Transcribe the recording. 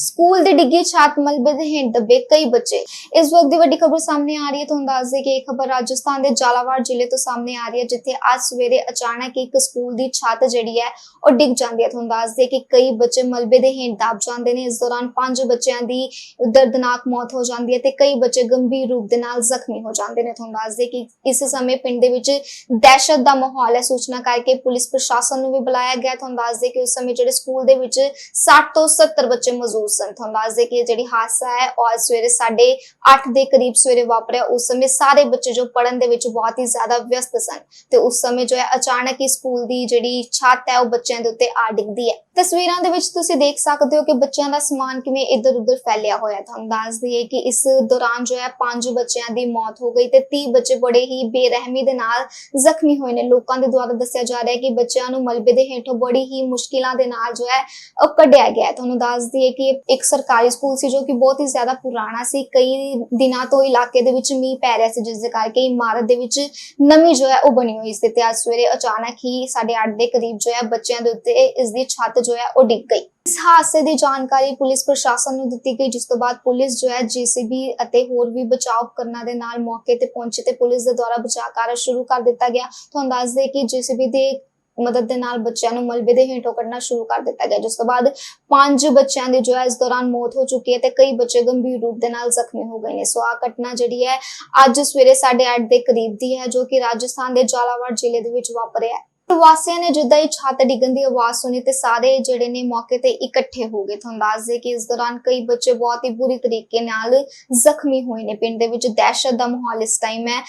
School ਦੇ ਡਿੱਗੀ ਛਾਤ ਮਲਬੇ ਦੇ ਹੇਠ ਦੱਬੇ ਕਈ ਬੱਚੇ। ਇਸ ਵਕਤ ਦੀ ਵੱਡੀ ਖਬਰ ਸਾਹਮਣੇ ਆ ਰਹੀ ਹੈ। ਤੁਹਾਨੂੰ ਦੱਸ ਦੇ ਕਿ ਇਹ ਖਬਰ ਰਾਜਸਥਾਨ ਦੇ ਜਾਲਾਵਾੜ ਜ਼ਿਲ੍ਹੇ ਤੋਂ ਸਾਹਮਣੇ ਆ ਰਹੀ ਹੈ, ਜਿੱਥੇ ਅੱਜ ਸਵੇਰੇ ਅਚਾਨਕ ਇੱਕ ਸਕੂਲ ਦੀ ਛੱਤ ਜਿਹੜੀ ਹੈ ਉਹ ਡਿੱਗ ਜਾਂਦੀ ਹੈ। ਤੁਹਾਨੂੰ ਦੱਸ ਦੇ ਕਿ ਕਈ ਬੱਚੇ ਮਲਬੇ ਦੇ ਹੇਠ ਦੱਬ ਜਾਂਦੇ ਨੇ। ਇਸ ਦੌਰਾਨ ਪੰਜ ਬੱਚਿਆਂ ਦੀ ਦਰਦਨਾਕ ਮੌਤ ਹੋ ਜਾਂਦੀ ਹੈ ਤੇ ਕਈ ਬੱਚੇ ਗੰਭੀਰ ਰੂਪ ਦੇ ਨਾਲ ਜ਼ਖਮੀ ਹੋ ਜਾਂਦੇ ਨੇ। ਤੁਹਾਨੂੰ ਦੱਸ ਦੇ ਕਿ ਇਸ ਸਮੇਂ ਪਿੰਡ ਦੇ ਵਿੱਚ ਦਹਿਸ਼ਤ ਦਾ ਮਾਹੌਲ ਹੈ। ਸੂਚਨਾ ਕਰਕੇ ਪੁਲਿਸ ਪ੍ਰਸ਼ਾਸਨ ਨੂੰ ਵੀ ਬੁਲਾਇਆ ਗਿਆ। ਤੁਹਾਨੂੰ ਦੱਸ ਦੇ ਕਿ ਉਸ ਸਮੇਂ ਜਿਹੜੇ ਸਕੂਲ ਦੇ ਵਿੱਚ 60 ਤੋਂ 70 ਬੱਚੇ ਮੌਜੂਦ ਸਨ। ਤੁਹਾਨੂੰ ਦੱਸ ਦੇ ਕਿ ਜਿਹੜੀ ਹਾਦਸਾ ਹੈ, ਉਹ ਸਵੇਰੇ 8:30 ਦੇ ਕਰੀਬ ਸਵੇਰੇ ਵਾਪਰਿਆ। ਉਸ ਸਮੇਂ ਸਾਰੇ ਬੱਚੇ ਜੋ ਪੜਨ ਦੇ ਵਿੱਚ ਬਹੁਤ ਹੀ ਜ਼ਿਆਦਾ ਵਿਅਸਤ ਸਨ। ਤੇ ਉਸ ਸਮੇਂ ਜੋ ਹੈ, ਅਚਾਨਕ ਹੀ ਸਕੂਲ ਦੀ ਜਿਹੜੀ ਛੱਤ ਹੈ, ਉਹ ਬੱਚਿਆਂ ਦੇ ਉੱਤੇ ਆ ਡਿੱਗਦੀ ਹੈ। ਤਸਵੀਰਾਂ ਦੇ ਵਿੱਚ ਤੁਸੀਂ ਦੇਖ ਸਕਦੇ ਹੋ ਕਿ ਬੱਚਿਆਂ ਦਾ ਸਮਾਨ ਕਿਵੇਂ ਇੱਧਰ ਉੱਧਰ ਫੈਲਿਆ ਹੋਇਆ ਤੁਹਾਨੂੰ ਦੱਸ ਦਈਏ ਕਿ ਇਸ ਦੌਰਾਨ ਜੋ ਹੈ, ਪੰਜ ਬੱਚਿਆਂ ਦੀ ਮੌਤ ਹੋ ਗਈ ਤੇ 30 ਬੱਚੇ ਬੜੇ ਹੀ ਬੇਰਹਿਮੀ ਦੇ ਨਾਲ ਜ਼ਖਮੀ ਹੋਏ ਨੇ। ਲੋਕਾਂ ਦੇ ਦੁਆਰਾ ਦੱਸਿਆ ਜਾ ਰਿਹਾ ਹੈ ਕਿ ਬੱਚਿਆਂ ਨੂੰ ਮਲਬੇ ਦੇ ਹੇਠੋਂ ਬੜੀ ਹੀ ਮੁਸ਼ਕਿਲਾਂ ਦੇ ਨਾਲ ਜੋ ਹੈ ਕੱਢਿਆ ਗਿਆ ਤੁਹਾਨੂੰ ਦੱਸ ਦਈਏ ਕਿ ਇਹ ਇੱਕ ਸਰਕਾਰੀ ਸਕੂਲ ਸੀ ਜੋ ਕਿ ਬਹੁਤ ਹੀ ਜ਼ਿਆਦਾ ਪੁਰਾਣਾ ਸੀ। ਕਈ ਦਿਨਾਂ ਤੋਂ ਇਲਾਕੇ ਦੇ ਵਿੱਚ ਮੀਂਹ ਪੈ ਰਿਹਾ ਸੀ, ਜਿਸ ਦੇ ਕਰਕੇ ਇਮਾਰਤ ਦੇ ਵਿੱਚ ਨਮੀ ਜੋ ਹੈ ਉਹ ਬਣੀ ਹੋਈ ਸੀ ਤੇ ਅੱਜ ਸਵੇਰੇ ਅਚਾਨਕ ਹੀ 8:30 ਦੇ ਕਰੀਬ ਜੋ ਹੈ ਬੱਚਿਆਂ ਦੇ ਉੱਤੇ ਇਸ ਦੀ ਛੱਤ ਜੋ ਹੈ ਉਹ ਡਿੱਗ ਗਈ। ਇਸ ਹਾਦਸੇ ਦੀ ਜਾਣਕਾਰੀ ਪੁਲਿਸ ਪ੍ਰਸ਼ਾਸਨ ਨੂੰ ਦਿੱਤੀ ਗਈ, ਜਿਸ ਤੋਂ ਬਾਅਦ ਪੁਲਿਸ ਜੋ ਹੈ ਜੀਸੀਬੀ ਅਤੇ ਹੋਰ ਵੀ ਬਚਾਅ ਉਪਕਰਨਾਂ ਦੇ ਨਾਲ ਮੌਕੇ ਤੇ ਪਹੁੰਚੀ ਤੇ ਪੁਲਿਸ ਦੇ ਦੁਆਰਾ ਬਚਾਅ ਕਾਰਜ ਸ਼ੁਰੂ ਕਰ ਦਿੱਤਾ ਗਿਆ। ਤੁਹਾਨੂੰ ਦੱਸ ਦੇ ਕਿ ਜੀਸੀਬੀ ਦੇ ਮਦਦ ਦੇ ਨਾਲ ਬੱਚਿਆਂ ਨੂੰ ਮਲਬੇ ਦੇ ਹੇਠੋਂ ਕੱਢਣਾ ਸ਼ੁਰੂ ਕਰ ਦਿੱਤਾ ਗਿਆ, ਜਿਸ ਤੋਂ ਬਾਅਦ ਪੰਜ ਬੱਚਿਆਂ ਦੀ ਜੋ ਹੈ ਇਸ ਦੌਰਾਨ ਮੌਤ ਹੋ ਚੁੱਕੀ ਹੈ ਤੇ ਕਈ ਬੱਚੇ ਗੰਭੀਰ ਰੂਪ ਦੇ ਨਾਲ ਜ਼ਖਮੀ ਹੋ ਗਏ ਨੇ। ਸੋ ਆ ਘਟਨਾ ਜਿਹੜੀ ਹੈ ਅੱਜ ਸਵੇਰੇ 8:30 ਦੇ ਕਰੀਬ ਦੀ ਹੈ, ਜੋ ਕਿ ਰਾਜਸਥਾਨ ਦੇ ਜਾਲਾਵਾੜ ਜ਼ਿਲ੍ਹੇ ਦੇ ਵਿੱਚ ਵਾਪਰਿਆ ਹੈ। ਪ੍ਰਵਾਸੀਆਂ ਨੇ ਜਿੱਦਾਂ ਹੀ ਛੱਤ ਡਿੱਗਣ ਦੀ ਆਵਾਜ਼ ਸੁਣੀ ਤੇ ਸਾਰੇ ਜਿਹੜੇ ਨੇ ਮੌਕੇ ਤੇ ਇਕੱਠੇ ਹੋ ਗਏ। ਤੁਹਾਨੂੰ ਦੱਸ ਦੇ ਕਿ ਇਸ ਦੌਰਾਨ ਕਈ ਬੱਚੇ ਬਹੁਤ ਹੀ ਬੁਰੀ ਤਰੀਕੇ ਨਾਲ ਜ਼ਖਮੀ ਹੋਏ ਨੇ। ਪਿੰਡ ਦੇ ਵਿੱਚ ਦਹਿਸ਼ਤ ਦਾ ਮਾਹੌਲ ਇਸ ਟਾਈਮ ਹੈ।